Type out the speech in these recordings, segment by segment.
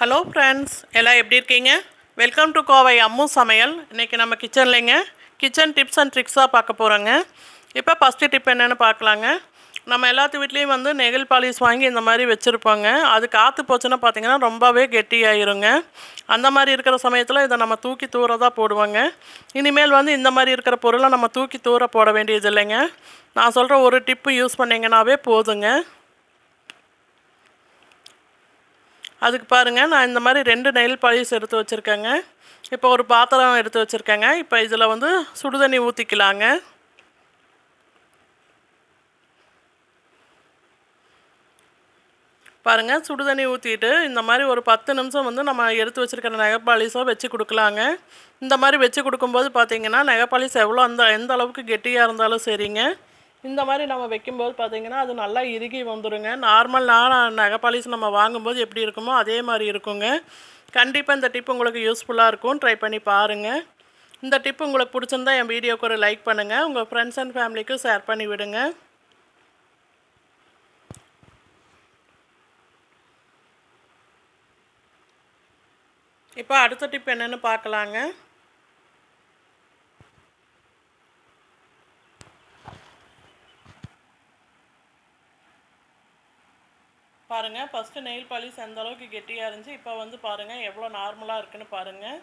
Hello friends எல்லாம் எப்படி இருக்கீங்க? வெல்கம் டு கோவை அம்மு சமையல். இன்றைக்கி நம்ம கிச்சன்லேங்க கிச்சன் டிப்ஸ் அண்ட் ட்ரிக்ஸாக பார்க்க போகிறோங்க இப்போ ஃபஸ்ட்டு டிப் என்னென்னு பார்க்கலாங்க. நம்ம எல்லாத்து வீட்லேயும் வந்து நெகில் பாலிஸ் வாங்கி இந்த மாதிரி வச்சுருப்போங்க. அது காற்று போச்சுன்னா பார்த்தீங்கன்னா ரொம்பவே கெட்டியாயிருங்க. அந்த மாதிரி இருக்கிற சமயத்தில் இதை நம்ம தூக்கி தூரதாக போடுவோங்க. இனிமேல் வந்து இந்த மாதிரி இருக்கிற பொருளை நம்ம தூக்கி தூர போட வேண்டியது இல்லைங்க நான் சொல்கிற ஒரு டிப்பு யூஸ் பண்ணிங்கன்னாவே போதுங்க. அதுக்கு பாருங்கள் நான் இந்த மாதிரி ரெண்டு நெயில் பாலிஷ் எடுத்து வச்சுருக்கேங்க. இப்போ ஒரு பாத்திரம் எடுத்து வச்சுருக்கேங்க. இப்போ இதில் வந்து சுடுதண்ணி ஊற்றிக்கலாங்க பாருங்கள் சுடுதண்ணி ஊற்றிட்டு இந்த மாதிரி ஒரு பத்து நிமிஷம் வந்து நம்ம எடுத்து வச்சுருக்கிற நகைப்பாலிஷை வச்சு கொடுக்கலாங்க. இந்த மாதிரி வச்சு கொடுக்கும்போது பார்த்தீங்கன்னா நகைப்பாலிஷ் எவ்வளோ அந்த எந்த அளவுக்கு கெட்டியாக இருந்தாலும் சரிங்க. இந்த மாதிரி நம்ம வைக்கும்போது பார்த்தீங்கன்னா அது நல்லா இறுகி வந்துடுங்க நார்மல் நான் நகைப்பாலிஷ் நம்ம வாங்கும்போது எப்படி இருக்குமோ அதே மாதிரி இருக்குங்க. கண்டிப்பாக இந்த டிப் உங்களுக்கு யூஸ்ஃபுல்லாக இருக்கும். ட்ரை பண்ணி பாருங்கள் இந்த டிப் உங்களுக்கு பிடிச்சிருந்தா என் வீடியோக்கு ஒரு லைக் பண்ணுங்கள் உங்கள் ஃப்ரெண்ட்ஸ் அண்ட் ஃபேமிலிக்கும் ஷேர் பண்ணி விடுங்க. இப்போ அடுத்த டிப் என்னென்னு பார்க்கலாங்க. பாருங்கள் ஃபஸ்ட்டு நெயில் பாலிஷ் எந்த அளவுக்கு கெட்டியாக இருந்துச்சு இப்போ வந்து பாருங்கள் எவ்வளோ நார்மலாக இருக்குன்னு பாருங்கள்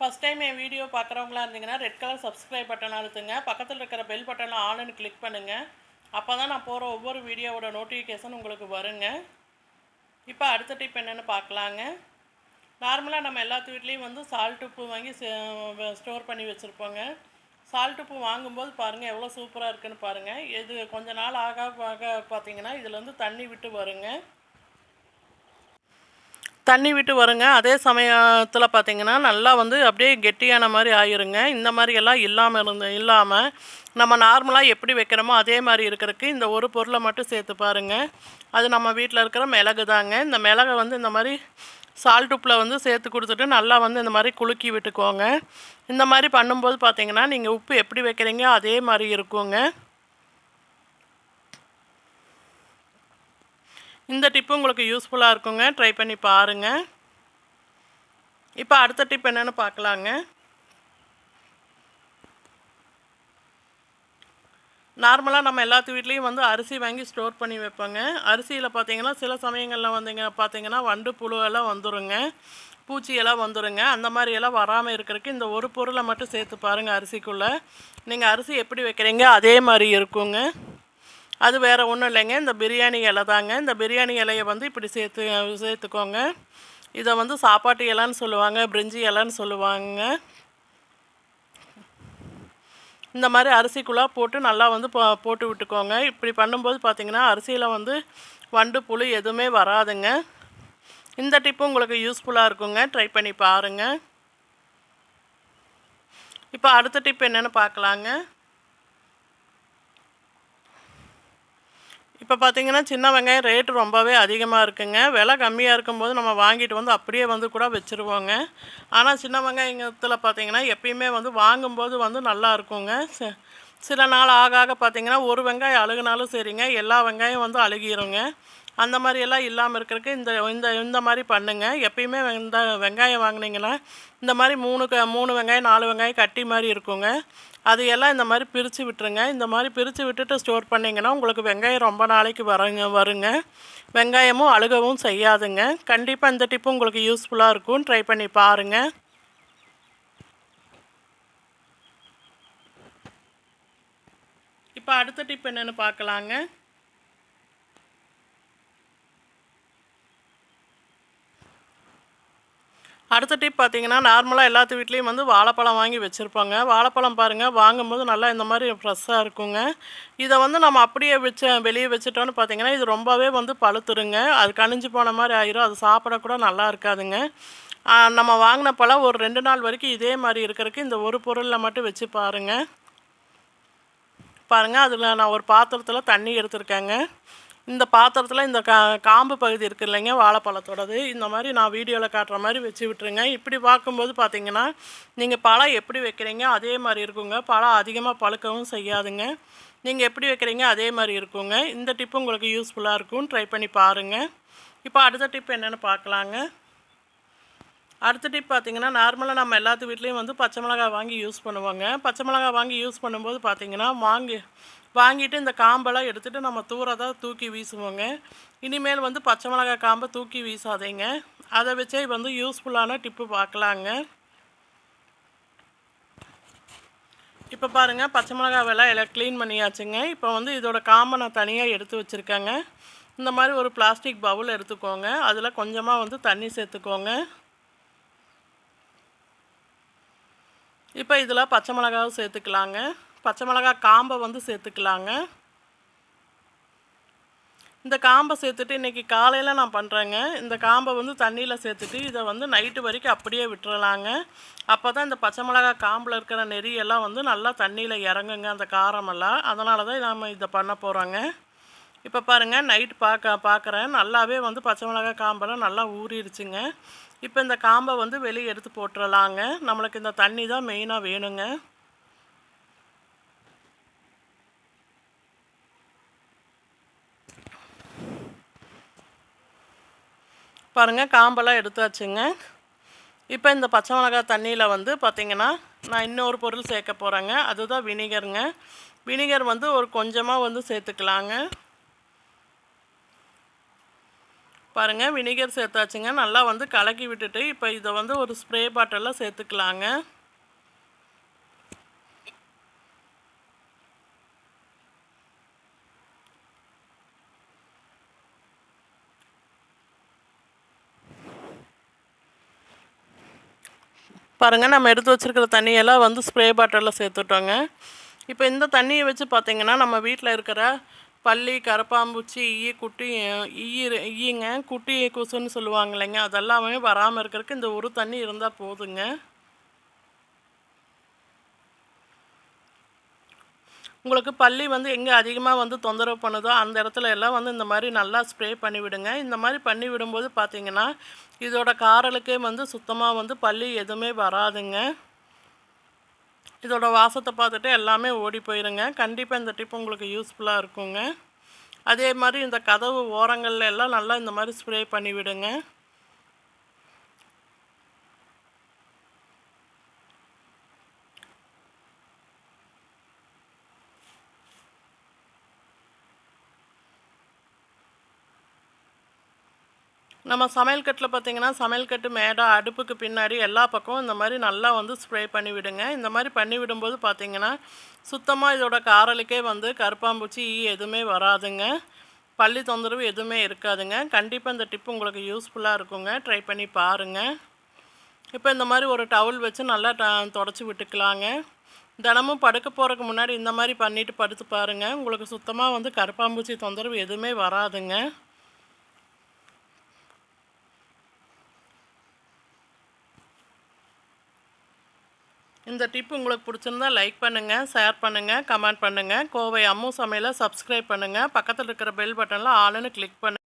ஃபஸ்ட் டைம் என் வீடியோ பார்க்குறவங்களா இருந்தீங்கன்னா ரெட் கலர் சப்ஸ்கிரைப் பட்டன் அழுத்துங்க. பக்கத்தில் இருக்கிற பெல் பட்டனை ஆனுன்னு கிளிக் பண்ணுங்கள் அப்போ தான் நான் போகிற ஒவ்வொரு வீடியோவோட நோட்டிஃபிகேஷன் உங்களுக்கு வருங்க. இப்போ அடுத்த டிப் என்னென்னு பார்க்கலாங்க நார்மலாக நம்ம எல்லாத்து வீட்லேயும் வந்து சால்ட் உப்பு வாங்கி ஸ்டோர் பண்ணி வச்சுருப்போங்க. சால்ட் உப்பு வாங்கும்போது பாருங்கள் எவ்வளோ சூப்பராக இருக்குன்னு பாருங்கள் இது கொஞ்ச நாள் ஆக ஆக பார்த்தீங்கன்னா இதில் தண்ணி விட்டு வருங்க. தண்ணி விட்டு வருங்க. அதே சமயத்தில் பார்த்தீங்கன்னா நல்லா வந்து அப்படியே கெட்டியான மாதிரி ஆயிருங்க. இந்த மாதிரியெல்லாம் இல்லாமல் இருந்து இல்லாமல் நம்ம நார்மலாக எப்படி வைக்கிறோமோ அதே மாதிரி இருக்கிறதுக்கு இந்த ஒரு பொருளை மட்டும் சேர்த்து பாருங்கள் அது நம்ம வீட்டில் இருக்கிற மிளகு தாங்க இந்த மிளகை வந்து இந்த மாதிரி சால்ட் உப்பில் வந்து சேர்த்து கொடுத்துட்டு நல்லா வந்து இந்த மாதிரி குலுக்கி விட்டுக்கோங்க. இந்த மாதிரி பண்ணும்போது பார்த்தீங்கன்னா நீங்கள் உப்பு எப்படி வைக்கிறீங்க அதே மாதிரி இருக்குங்க. இந்த டிப்பு உங்களுக்கு யூஸ்ஃபுல்லாக இருக்குங்க. ட்ரை பண்ணி பாருங்கள் இப்போ அடுத்த டிப் என்னென்னு பார்க்கலாங்க நார்மலாக நம்ம எல்லாத்து வீட்லேயும் வந்து அரிசி வாங்கி ஸ்டோர் பண்ணி வைப்போங்க. அரிசியில் பார்த்தீங்கன்னா சில சமயங்களில் வந்தீங்க பார்த்தீங்கன்னா வண்டு புழு எல்லாம் வந்துருங்க. பூச்சி எல்லாம் வந்துருங்க. அந்த மாதிரியெல்லாம் வராமல் இருக்கிறதுக்கு இந்த ஒரு பொருளை மட்டும் சேர்த்து பாருங்கள் அரிசிக்குள்ளே. நீங்கள் அரிசி எப்படி வைக்கிறீங்க? அதே மாதிரி இருக்குங்க. அது வேறு ஒன்றும் இல்லைங்க. இந்த பிரியாணி இலை தாங்க. இந்த பிரியாணி இலையை வந்து இப்படி சேர்த்து சேர்த்துக்கோங்க. இதை வந்து சாப்பாட்டு இலைன்னு சொல்லுவாங்க பிரிஞ்சி இலைன்னு சொல்லுவாங்க. இந்த மாதிரி அரிசிக்குள்ளே போட்டு நல்லா வந்து போ போட்டு விட்டுக்கோங்க. இப்படி பண்ணும்போது பார்த்திங்கன்னா அரிசியில் வந்து வண்டு புழு எதுவுமே வராதுங்க. இந்த டிப்பு உங்களுக்கு யூஸ்ஃபுல்லாக இருக்குங்க. ட்ரை பண்ணி பாருங்கள் இப்போ அடுத்த டிப் என்னென்னு பார்க்கலாங்க இப்போ பார்த்தீங்கன்னா சின்ன வெங்காயம் ரேட்டு ரொம்பவே அதிகமாக இருக்குங்க. விலை கம்மியாக இருக்கும்போது நம்ம வாங்கிட்டு வந்து அப்படியே வந்து கூட வச்சுருவோங்க. ஆனால் சின்ன வெங்காயத்தில் பார்த்தீங்கன்னா எப்பயுமே வந்து வாங்கும்போது வந்து நல்லா இருக்குங்க. சில நாள் ஆக ஆக பார்த்தீங்கன்னா ஒரு வெங்காயம் அழுகுனாலும் சரிங்க. எல்லா வெங்காயம் வந்து அழுகிருங்க. அந்த மாதிரியெல்லாம் இல்லாமல் இருக்கிறதுக்கு இந்த இந்த இந்த மாதிரி பண்ணுங்கள் எப்பயுமே இந்த வெங்காயம் வாங்கினீங்கன்னா இந்த மாதிரி மூணு க மூணு வெங்காயம் நாலு வெங்காயம் கட்டி மாதிரி இருக்குங்க. அது எல்லாம் இந்த மாதிரி பிரித்து விட்டுருங்க. இந்த மாதிரி பிரித்து விட்டுட்டு ஸ்டோர் பண்ணிங்கன்னா உங்களுக்கு வெங்காயம் ரொம்ப நாளைக்கு வரங்க வருங்க. வெங்காயமும் அழுகவும் செய்யாதுங்க. கண்டிப்பாக இந்த டிப்பு உங்களுக்கு யூஸ்ஃபுல்லாக இருக்கும். ட்ரை பண்ணி பாருங்கள் இப்போ அடுத்த டிப் என்னென்னு பார்க்கலாங்க அடுத்த டிப் பார்த்தீங்கன்னா நார்மலாக எல்லாத்து வீட்லேயும் வந்து வாழைப்பழம் வாங்கி வச்சுருப்பாங்க. வாழைப்பழம் பாருங்கள் வாங்கும்போது நல்லா இந்த மாதிரி ஃப்ரெஷ்ஷாக இருக்குங்க. இதை வந்து நம்ம அப்படியே வச்சு வெளியே வச்சுட்டோன்னு பார்த்தீங்கன்னா இது ரொம்பவே வந்து பழுத்துருங்க. அது கணிஞ்சு போன மாதிரி ஆயிரும். அது சாப்பிடக்கூட நல்லா இருக்காதுங்க. நம்ம வாங்கின பழம் ஒரு ரெண்டு நாள் வரைக்கும் இதே மாதிரி இருக்கிறதுக்கு இந்த ஒரு பொருளில் மட்டும் வச்சு பாருங்கள் பாருங்கள் அதில் நான் ஒரு பாத்திரத்தில் தண்ணி எடுத்திருக்கேங்க. இந்த பாத்திரத்தில் இந்த கா காம்பு பகுதி இருக்கு இல்லைங்க வாழைப்பழத்தோடது. இந்த மாதிரி நான் வீடியோவில் காட்டுற மாதிரி வச்சு விட்டுருங்க. இப்படி பார்க்கும்போது பார்த்தீங்கன்னா நீங்கள் பழம் எப்படி வைக்கிறீங்க அதே மாதிரி இருக்குங்க. பழம் அதிகமாக பழுக்கவும் செய்யாதுங்க. நீங்கள் எப்படி வைக்கிறீங்க அதே மாதிரி இருக்குங்க. இந்த டிப்பு உங்களுக்கு யூஸ்ஃபுல்லாக இருக்கும். ட்ரை பண்ணி பாருங்கள் இப்போ அடுத்த டிப் என்னென்னு பார்க்கலாங்க அடுத்த டிப் பார்த்தீங்கன்னா நார்மலாக நம்ம எல்லாத்து வீட்லேயும் வந்து பச்சை மிளகாய் வாங்கி யூஸ் பண்ணுவாங்க. பச்சை மிளகாய் வாங்கி யூஸ் பண்ணும்போது பார்த்தீங்கன்னா வாங்கி வாங்கிட்டு இந்த காம்பெல்லாம் எடுத்துகிட்டு நம்ம தூரதாக தூக்கி வீசுவோங்க. இனிமேல் வந்து பச்சை மிளகாய் காம்பை தூக்கி வீசாதீங்க. அதை வச்சே வந்து யூஸ்ஃபுல்லான டிப்பு பார்க்கலாங்க இப்போ பாருங்கள் பச்சை மிளகாய் வெலை எல்லாம் க்ளீன் பண்ணியாச்சுங்க. இப்போ வந்து இதோட காம்பை நான் தனியாக எடுத்து வச்சுருக்கேங்க. இந்த மாதிரி ஒரு பிளாஸ்டிக் பவுல் எடுத்துக்கோங்க. அதில் கொஞ்சமாக வந்து தண்ணி சேர்த்துக்கோங்க. இப்போ இதில் பச்சை மிளகாவும் சேர்த்துக்கலாங்க. பச்சை மிளகா காம்பை வந்து சேர்த்துக்கலாங்க. இந்த காம்பை சேர்த்துட்டு இன்றைக்கி காலையில் நான் பண்ணுறேங்க இந்த காம்பை வந்து தண்ணியில் சேர்த்துட்டு இதை வந்து நைட்டு வரைக்கும் அப்படியே விட்டுறலாங்க. அப்போ தான் இந்த பச்சை மிளகா காம்பில் இருக்கிற நெறியெல்லாம் வந்து நல்லா தண்ணியில் இறங்குங்க அந்த காரமெல்லாம். அதனால தான் நம்ம இதை பண்ண போகிறோங்க இப்போ பாருங்கள் நைட் பார்க்க பார்க்குறேன். நல்லாவே வந்து பச்சை மிளகா காம்பெல்லாம் நல்லா ஊறிடுச்சுங்க. இப்போ இந்த காம்பை வந்து வெளியே எடுத்து போட்டுடலாங்க நம்மளுக்கு இந்த தண்ணி தான் மெயினாக வேணுங்க. பாருங்கள் காம்பெல்லாம் எடுத்தாச்சுங்க. இப்போ இந்த பச்சை மிளகாய் தண்ணியில் வந்து பார்த்திங்கன்னா நான் இன்னொரு பொருள் சேர்க்க போகிறேங்க அதுதான் வினிகருங்க. வினிகர் வந்து ஒரு கொஞ்சமாக வந்து சேர்த்துக்கலாங்க. பாருங்கள் வினிகர் சேர்த்தாச்சுங்க. நல்லா வந்து கலக்கி விட்டுட்டு இப்போ இதை வந்து ஒரு ஸ்ப்ரே பாட்டிலில் சேர்த்துக்கலாங்க. பாருங்கள் நம்ம எடுத்து வச்சுருக்கிற தண்ணியெல்லாம் வந்து ஸ்ப்ரே பாட்டிலில் சேர்த்துட்டோங்க. இப்போ இந்த தண்ணியை வச்சு பார்த்திங்கன்னா நம்ம வீட்டில் இருக்கிற பள்ளி கரப்பாம்பூச்சி ஈ குட்டி ஈ ஈங்க குட்டி கொசுன்னு சொல்லுவாங்க இல்லைங்க அதெல்லாமே வராமல் இருக்கிறதுக்கு இந்த ஒரு தண்ணி இருந்தால் போதுங்க. உங்களுக்கு பள்ளி வந்து எங்கே அதிகமாக வந்து தொந்தரவு பண்ணுதோ அந்த இடத்துல எல்லாம் வந்து இந்த மாதிரி நல்லா ஸ்ப்ரே பண்ணி விடுங்க. இந்த மாதிரி பண்ணி விடும்போது பார்த்தீங்கன்னா இதோட காரலுக்கே வந்து சுத்தமாக வந்து பள்ளி எதுவுமே வராதுங்க. இதோட வாசத்தை பார்த்துட்டு எல்லாமே ஓடி போயிருங்க. கண்டிப்பாக இந்த டிப் உங்களுக்கு யூஸ்ஃபுல்லாக இருக்குங்க. அதே மாதிரி இந்த கதவு ஓரங்கள்ல எல்லாம் நல்லா இந்த மாதிரி ஸ்ப்ரே பண்ணி விடுங்க. நம்ம சமையல் கட்டில் பார்த்திங்கன்னா சமையல் கட்டு மேடம் அடுப்புக்கு பின்னாடி எல்லா பக்கமும் இந்த மாதிரி நல்லா வந்து ஸ்ப்ரே பண்ணி விடுங்க. இந்த மாதிரி பண்ணி விடும்போது பார்த்திங்கன்னா சுத்தமாக இதோட காரலுக்கே வந்து கருப்பாம்பூச்சி ஈ எதுவுமே வராதுங்க. பள்ளி தொந்தரவு எதுவுமே இருக்காதுங்க. கண்டிப்பாக இந்த டிப்பு உங்களுக்கு யூஸ்ஃபுல்லாக இருக்குங்க. ட்ரை பண்ணி பாருங்கள் இப்போ இந்த மாதிரி ஒரு டவுல் வச்சு நல்லா தொடச்சி விட்டுக்கலாங்க. தினமும் படுக்க போகிறதுக்கு முன்னாடி இந்த மாதிரி பண்ணிவிட்டு படுத்து பாருங்கள் உங்களுக்கு சுத்தமாக வந்து கருப்பாம்பூச்சி தொந்தரவு எதுவுமே வராதுங்க. இந்த டிப் உங்களுக்கு பிடிச்சிருந்தா லைக் பண்ணுங்கள் ஷேர் பண்ணுங்கள் கமெண்ட் பண்ணுங்கள் கோவை அம்மு சமையலை சப்ஸ்கிரைப் பண்ணுங்கள் பக்கத்தில் இருக்கிற பெல் பட்டனில் ஆளுன்னு கிளிக் பண்ணு